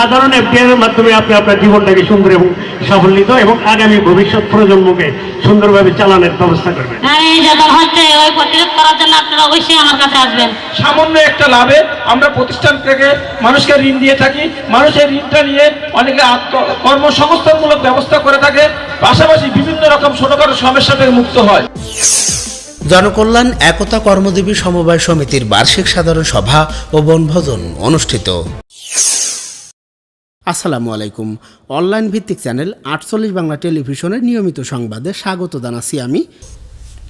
সাধারণ এফডিআর মাধ্যমে আপনি আপনার জীবনটাকে সুন্দর এবং সাফল্যিত এবং আগামী ভবিষ্যৎ প্রজন্মকে সুন্দরভাবে চালানোর ব্যবস্থা করবেন। হ্যাঁ এই যে দল হচ্ছে ওই প্রতিরোধ করার জন্য আপনারা অবশ্যই আমার কাছে আসবেন। সামান্য একটা লাভে আমরা প্রতিষ্ঠান থেকে মানুষকে ঋণ দিয়ে থাকি। মানুষের ঋণটা নিয়ে অনেকে কর্মসংস্থানমূলক ব্যবস্থা করে থাকে। পাশাপাশি বিভিন্ন রকম ছোটখাটো সমস্যা থেকে মুক্ত হয়। জনকল্যাণ একতা কর্মদেবী সমবায় সমিতির বার্ষিক সাধারণ সভা ও বনভোজন অনুষ্ঠিত। আসসালামু আলাইকুম। অনলাইন ভিত্তিক চ্যানেল আটচল্লিশ বাংলা টেলিভিশনের নিয়মিত সংবাদে স্বাগত জানাচ্ছি আমি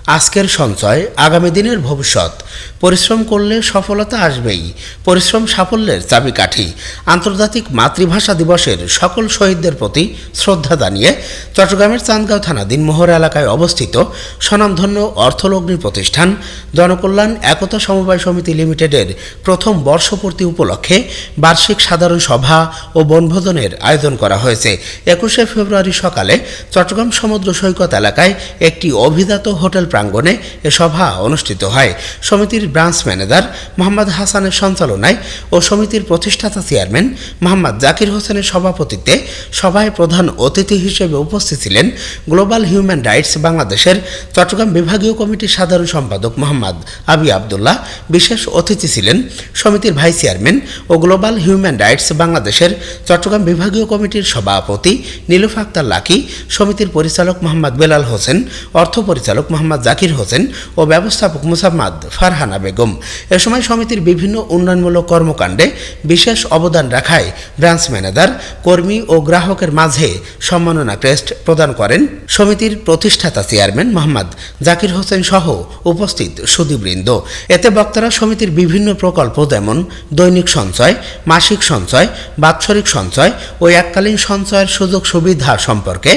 আজকের সঞ্চয়, আগামী দিনের ভবিষ্যৎ। পরিশ্রম করলে সফলতা আসবেই। পরিশ্রম সাফল্যের চাবিকাঠি। আন্তর্জাতিক মাতৃভাষা দিবসের সকল শহীদদের প্রতি শ্রদ্ধা জানিয়ে চট্টগ্রামের চান্দগাঁও থানা দিনমোহর এলাকায় অবস্থিত স্বনামধন্য অর্থলগ্নি প্রতিষ্ঠান, জনকল্যাণ একতা সমবায় সমিতি লিমিটেডের প্রথম বর্ষপূর্তি উপলক্ষে বার্ষিক সাধারণ সভা ও বনভোজনের আয়োজন করা হয়েছে। একুশে ফেব্রুয়ারি সকালে চট্টগ্রাম সমুদ্র সৈকত এলাকায় একটি অভিজাত হোটেল প্রাঙ্গণে এ সভা অনুষ্ঠিত হয়। সমিতির ব্রাঞ্চ ম্যানেজার মোহাম্মদ হাসানের সঞ্চালনায় ও সমিতির প্রতিষ্ঠাতা চেয়ারম্যান মোহাম্মদ জাকির হোসেনের সভাপতিত্বে সভায় প্রধান অতিথি হিসেবে উপস্থিত ছিলেন গ্লোবাল হিউম্যান রাইটস বাংলাদেশের চট্টগ্রাম বিভাগীয় কমিটির সাধারণ সম্পাদক মোহাম্মদ আবি আবদুল্লাহ। বিশেষ অতিথি ছিলেন সমিতির ভাইস চেয়ারম্যান ও গ্লোবাল হিউম্যান রাইটস বাংলাদেশের চট্টগ্রাম বিভাগীয় কমিটির সভাপতি নীলুফ আক্তার লাকি, সমিতির পরিচালক মোহাম্মদ বেলাল হোসেন, অর্থ পরিচালক মোহাম্মদ জাকির হোসেন ও ব্যবস্থাপক মুসাম্মদ ফারহানা বেগম। এ সময় সমিতির বিভিন্ন উন্নয়নমূলক কর্মকাণ্ডে বিশেষ অবদান রাখায় ব্রাঞ্চ ম্যানেজার, কর্মী ও গ্রাহকের মাঝে সম্মাননা ক্রেস্ট প্রদান করেন সমিতির প্রতিষ্ঠাতা চেয়ারম্যান মোহাম্মদ জাকির হোসেন সহ উপস্থিত সুদীবৃন্দ এতে বক্তারা সমিতির বিভিন্ন প্রকল্প যেমন দৈনিক সঞ্চয়, মাসিক সঞ্চয়, বাৎসরিক সঞ্চয় ও এককালীন সঞ্চয়ের সুযোগ সুবিধা সম্পর্কে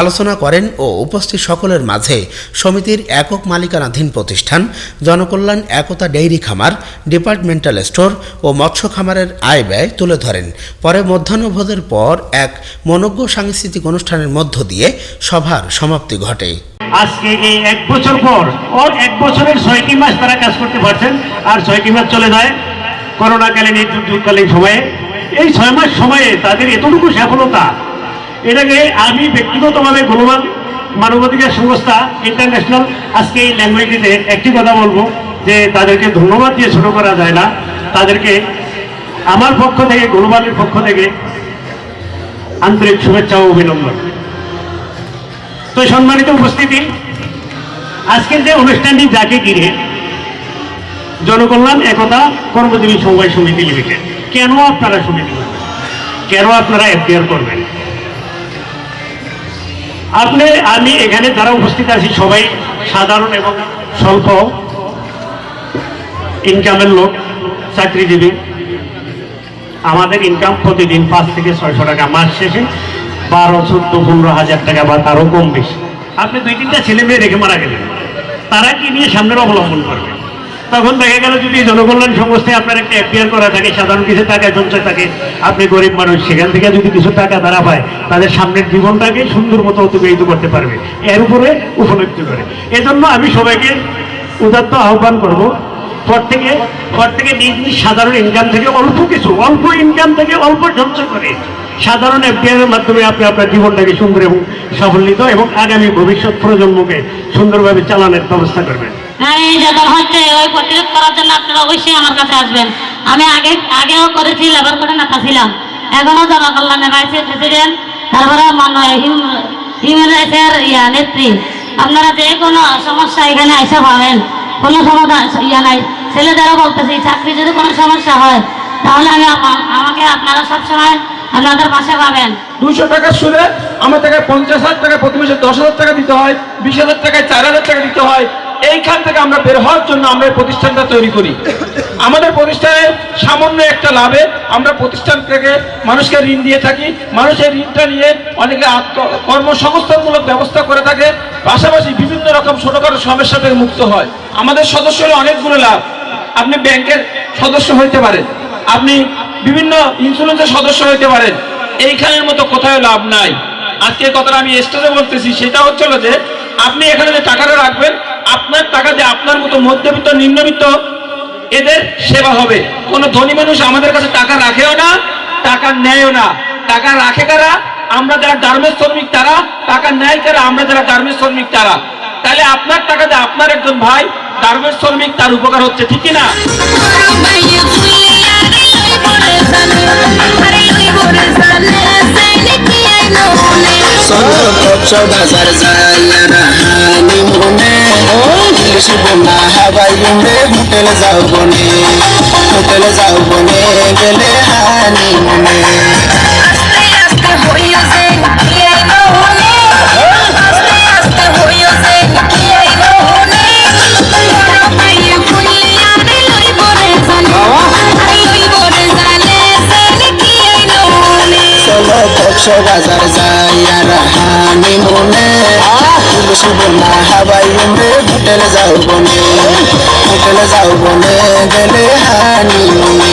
আলোচনা করেন ও উপস্থিত সকলের মাঝে সমিতির একক মালিকানাধীন প্রতিষ্ঠান, জনকল্যাণ, একতা ডেইরি খামার, ডিপার্টমেন্টাল স্টোর ও মৎস্য খামারের আয় ব্যয় তুলে ধরেন। পরে মধ্যাহ্নভোজের পর এক মনজ্ঞ সাংস্কৃতিক অনুষ্ঠানের মধ্য দিয়ে সভার সমাপ্তি ঘটে। আজকে এই এক বছর পর, ওর এক বছরের ছয়টি মাস তারা কাজ করতে পারছেন, আর ছয়টি মাস চলে যায় করোনাকালীন এই দুর্যোগকালীন সময়ে। এই ছয় মাস সময়ে তাদের এতটুকু সফলতা, এটাকে আমি ব্যক্তিগতভাবে গ্লোবাল মানবাধিকার সংস্থা ইন্টারন্যাশনাল, আজকে এই ল্যাঙ্গুয়েজটিতে একটি কথা বলব যে তাদেরকে ধন্যবাদ দিয়ে ছোট করা যায় না। তাদেরকে আমার পক্ষ থেকে গ্লোবালের পক্ষ থেকে আন্তরিক শুভেচ্ছা ও অভিনন্দন। তো সম্মানিত উপস্থিতি, আজকের যে অনুষ্ঠানটি যাকে ঘিরে জনকল্যাণ, একতা, কর্মজীবী সমবায় সমিতি লিমিটেড, কেন আপনারা সমিতি? কেন আপনারা এফডিআর করবেন? আপনি, আমি এখানে যারা উপস্থিত আছি, সবাই সাধারণ এবং স্বল্প ইনকামের লোক, চাকরিজীবী। আমাদের ইনকাম প্রতিদিন পাঁচ থেকে ছয়শো টাকা, মাস শেষে বারো, চোদ্দ, পনেরো হাজার টাকা বা তারও কম বেশি। আপনি দুই তিনটা ছেলে মেয়ে রেখে মারা গেলেন। তারা কি নিয়ে সামনের অবলম্বন করবে? তখন দেখা গেল যদি জনকল্যাণ সংস্থায় আপনার একটা এফডিআর করা থাকে, সাধারণ কিছু টাকা সঞ্চয় থাকে আপনি গরিব মানুষ, সেখান থেকে যদি কিছু টাকা তারা পায় তাদের সামনের জীবনটাকে সুন্দর মতো অতিবাহিত করতে পারবে। এর উপরে উপলব্ধি করে। এজন্য আমি সবাইকে উদাত্ত আহ্বান করব প্রত্যেকে প্রত্যেকে নিজ নিজ সাধারণ ইনকাম থেকে অল্প কিছু, অল্প ইনকাম থেকে অল্প সঞ্চয় করে। সাধারণ এফডিআর মাধ্যমে আপনি আপনার জীবনটাকে সুন্দর এবং সাফল্যিত এবং আগামী ভবিষ্যৎ প্রজন্মকে সুন্দরভাবে চালানোর ব্যবস্থা করবেন। হ্যাঁ এই ওই প্রতিরোধ করার জন্য আপনারা অবশ্যই আমার কাছে আসবেন। আমি আগে, আগেও করেছি করে তারপরে নেত্রী। আপনারা যে কোনো সমস্যা এখানে এসে পাবেন। কোনো ছেলেদেরও বলতেছি, চাকরি যদি কোনো সমস্যা হয়, তাহলে আমি, আমাকে আপনারা সবসময় আপনাদের পাশে পাবেন। দুশো টাকার সুদে আমার টাকায় পঞ্চাশ হাজার টাকা প্রতি মাসে দশ হাজার টাকা দিতে হয়, বিশ হাজার টাকায় চার হাজার টাকা দিতে হয়। এইখান থেকে আমরা বের হওয়ার জন্য আমরা প্রতিষ্ঠানটা তৈরি করি। আমাদের প্রতিষ্ঠানের সামান্য একটা লাভে আমরা প্রতিষ্ঠান থেকে মানুষকে ঋণ দিয়ে থাকি। মানুষের ঋণটা নিয়ে অনেকে আত্ম কর্মসংস্থানমূলক ব্যবস্থা করে থাকে। পাশাপাশি বিভিন্ন রকম ছোটখাটো সমস্যা থেকে মুক্ত হয়। আমাদের সদস্যের অনেকগুলো লাভ। আপনি ব্যাংকের সদস্য হইতে পারেন। আপনি বিভিন্ন ইন্স্যুরেন্সের সদস্য হইতে পারেন। এইখানের মতো কোথায় লাভ নাই। আজকে কথাটা আমি স্টেজে বলতেছি, সেটা হচ্ছিল যে, আপনি এখানে যে টাকাটা রাখবেন, আপনার টাকা যে আপনার মতো মধ্যবিত্ত, নিম্নবিত্ত, এদের সেবা হবে। কোনো ধনী মানুষ আমাদের কাছে টাকা রাখেও না, টাকা নেয়ও না। টাকা রাখে কারা? আমরা যারা গার্মেন্টস শ্রমিক, তারা টাকা নেয় কারা? আমরা যারা গার্মেন্টস শ্রমিক, তারা। তাহলে আপনার টাকাতে আপনার একজন ভাই গার্মেন্টস শ্রমিক, তার উপকার হচ্ছে, ঠিক না? বাজার যাইয়ারা হানি মনে ইলিশ বোনা হাবাই হোটেল যাও বনে হোটেল যাও বনে গেলে হানি মনে চলো কক্স বাজার যাইয়ারা হানি মনে ইলিশ বোনা হাবাই গুমে হোটেল যাও বনে হোটেল যাও বনে গেলে হানি মনে